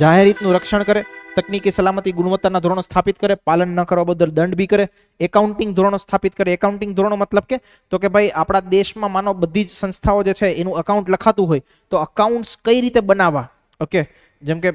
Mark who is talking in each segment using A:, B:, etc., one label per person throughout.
A: જાહેર હિતનું રક્ષણ કરે, તકનીકી સલામતી ગુણવત્તાના ધોરણો સ્થાપિત કરે, પાલન ન કરવા બદલ દંડ બી કરે, એકાઉન્ટિંગ ધોરણો સ્થાપિત કરે. એકાઉન્ટિંગ ધોરણો મતલબ કે, તો કે ભાઈ આપણા દેશમાં માનો બધી જ સંસ્થાઓ જે છે એનું અકાઉન્ટ લખાતું હોય, તો અકાઉન્ટ્સ કઈ રીતે બનાવવા? ઓકે જેમ કે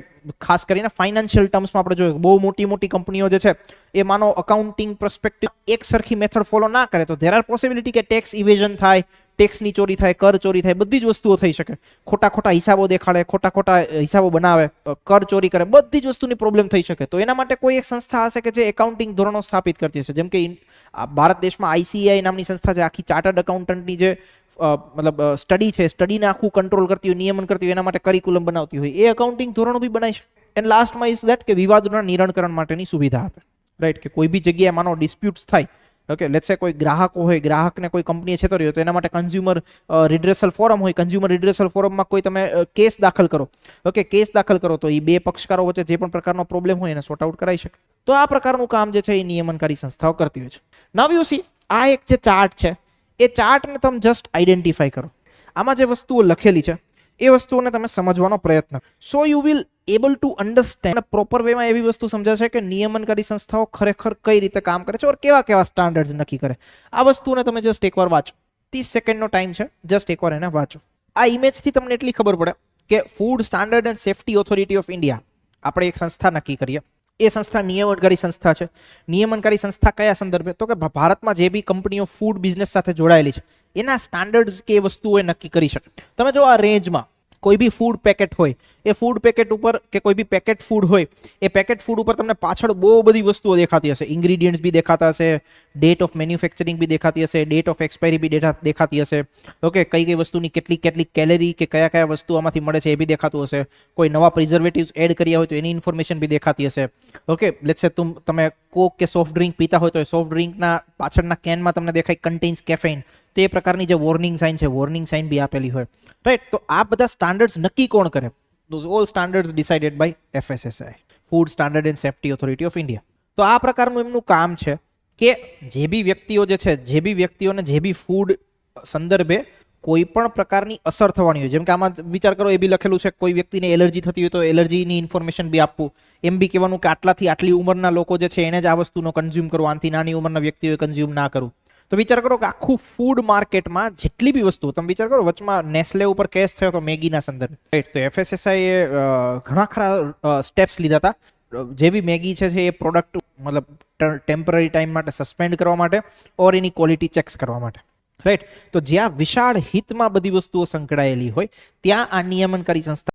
A: ખાસ કરીને ફાઇનાન્શિયલ ટર્મ્સમાં આપણે જોઈએ, બહુ મોટી મોટી કંપનીઓ જે છે, એ માનો અકાઉન્ટિંગ પ્રસ્પેક્ટિવ એક સરખી મેથડ ફોલો ના કરે. તો ધેર આર પોસિબિલિટી કે ટેક્સ ઇવેઝન થાય ટેક્સની ચોરી થાય, કર ચોરી થાય, બધી જ વસ્તુઓ થઈ શકે. ખોટા ખોટા હિસાબો દેખાડે, ખોટા ખોટા હિસાબો બનાવે, કર ચોરી કરે, બધી જ વસ્તુની પ્રોબ્લેમ થઈ શકે. તો એના માટે કોઈ એક સંસ્થા હશે કે જે એકાઉન્ટિંગ ધોરણો સ્થાપિત કરતી હશે? જેમ કે ભારત દેશમાં આઈસીઆઈ નામની સંસ્થા છે, આખી ચાર્ટર્ડ એકાઉન્ટન્ટની જે મતલબ સ્ટડી છે સ્ટડીને આખું કંટ્રોલ કરતી હોય, નિયમન કરતી હોય, એના માટે કરિક્યુલમ બનાવતી હોય, એ એકાઉન્ટિંગ ધોરણો બી બનાવી શકે. એન્ડ લાસ્ટમાં ઇઝ દેટ કે વિવાદોના નિરાકરણ માટેની સુવિધા આપે. રાઈટ કે કોઈ બી જગ્યાએ માનો ડિસ્પ્યુટ્સ થાય ઓકે લેટ્સ સે કોઈ ગ્રાહકો હોય, ગ્રાહકને કોઈ કંપનીએ છેતર્યો તો એના માટે કન્ઝ્યુમર રિડ્રેસલ ફોરમ હોય. કન્ઝ્યુમર રિડ્રેસલ ફોરમમાં કોઈ તમે કેસ દાખલ કરો. ઓકે કેસ દાખલ કરો તો એ બે પક્ષકારો વચ્ચે જે પણ પ્રકારનો પ્રોબ્લેમ હોય એને સોર્ટ આઉટ કરાવી શકે. તો આ પ્રકારનું કામ જે છે એ નિયમનકારી સંસ્થાઓ કરતી હોય છે. નવ્યું સી આ એક જે ચાર્ટ છે, એ ચાર્ટને તમે જસ્ટ આઈડેન્ટિફાઈ કરો. આમાં જે વસ્તુઓ લખેલી છે એ વસ્તુઓને તમે સમજવાનો પ્રયત્ન so you will able to understand proper વેમાં એવી વસ્તુ સમજાશે કે નિયમનકારી સંસ્થાઓ ખરેખર કઈ રીતે કામ કરે છે ઓર કેવા કેવા સ્ટાન્ડર્ડ્સ નક્કી કરે. આ વસ્તુને તમે જસ્ટ એકવાર વાંચો. ત્રીસ સેકન્ડનો ટાઈમ છે. જસ્ટ એકવાર એને વાંચો. આ ઇમેજથી તમને એટલી ખબર પડે કે food standard and safety authority of India આપણે એક સંસ્થા નક્કી કરીએ. એ સંસ્થા નિયમનકારી સંસ્થા છે. નિયમનકારી સંસ્થા કયા સંદર્ભે? તો કે ભારતમાં જે બી કંપનીઓ ફૂડ બિઝનેસ સાથે જોડાયેલી છે, એના સ્ટાન્ડર્ડ્સ કે વસ્તુઓ નક્કી કરી શકે. તમે જો આ રેન્જમાં કોઈ બી ફૂડ પેકેટ હોય એ ફૂડ પેકેટ ઉપર કે કોઈ બી પેકેટ ફૂડ હોય, એ પેકેટ ફૂડ ઉપર તમને પાછળ બહુ બધી વસ્તુઓ દેખાતી હશે. ઇન્ગ્રીડિયન્ટ્સ બી દેખાતા હશે ડેટ ઓફ મેન્યુફેક્ચરિંગ બી દેખાતી હશે ડેટ ઓફ એક્સપાયરી બી દેખાતી હશે. ઓકે કઈ કઈ વસ્તુની કેટલી કેટલી કેલેરી કે કયા કયા વસ્તુ આમાંથી મળે છે એ બી દેખાતું હશે. કોઈ નવા પ્રિઝર્વેટિવ્સ એડ કર્યા હોય તો એની ઇન્ફોર્મેશન બી દેખાતી હશે. ઓકે લેટ્સ સે તુમ તમે કોક કે સોફ્ટ ડ્રિંક પીતા હોય તો એ સોફ્ટ ડ્રિંકના પાછળના કેનમાં તમને દેખાય કન્ટેન્સ કેફેઇન તો એ પ્રકારની જે વોર્નિંગ સાઇન છે વોર્નિંગ સાઇન બી આપેલી હોય. રાઈટ તો આ બધા સ્ટાન્ડર્ડ્સ નક્કી કોણ કરે? Those all standards decided by FSSAI food standard and safety authority of India તો આ પ્રકારનું એમનું કામ છે કે જે બી વ્યક્તિઓ જે છે, જે બી વ્યક્તિઓને જે બી ફૂડ સંદર્ભે કોઈ પણ પ્રકારની અસર થવાની હોય, જેમ કે આમાં વિચાર કરો, એ બી લખેલું છે, કોઈ વ્યક્તિને એલર્જી થતી હોય તો એલર્જીની ઇન્ફોર્મેશન બી આપવું. એમ બી કહેવાનું કે આટલાથી આટલી ઉંમરના લોકો જે છે, એને જ આ વસ્તુનો કન્ઝ્યુમ કરવું, આનાથી નાની ઉંમરના વ્યક્તિઓએ કન્ઝ્યુમ ના કરવું. તો વિચાર કરો કે આખું ફૂડ માર્કેટમાં જેટલી બી વસ્તુ તમે વિચાર કરો, વચમાં નેસ્લે ઉપર કેસ થયો તો મેગીના સંદર્ભે. રાઈટ તો એફએસએસઆઈએ ઘણા ખરા સ્ટેપ્સ લીધા હતા જેવી મેગી છે એ પ્રોડક્ટ મતલબ ટેમ્પરરી ટાઈમ માટે સસ્પેન્ડ કરવા માટે ઓર એની ક્વોલિટી ચેક્સ કરવા માટે. રાઈટ તો જ્યાં વિશાળ હિતમાં બધી વસ્તુઓ સંકળાયેલી હોય, ત્યાં આ નિયમનકારી સંસ્થા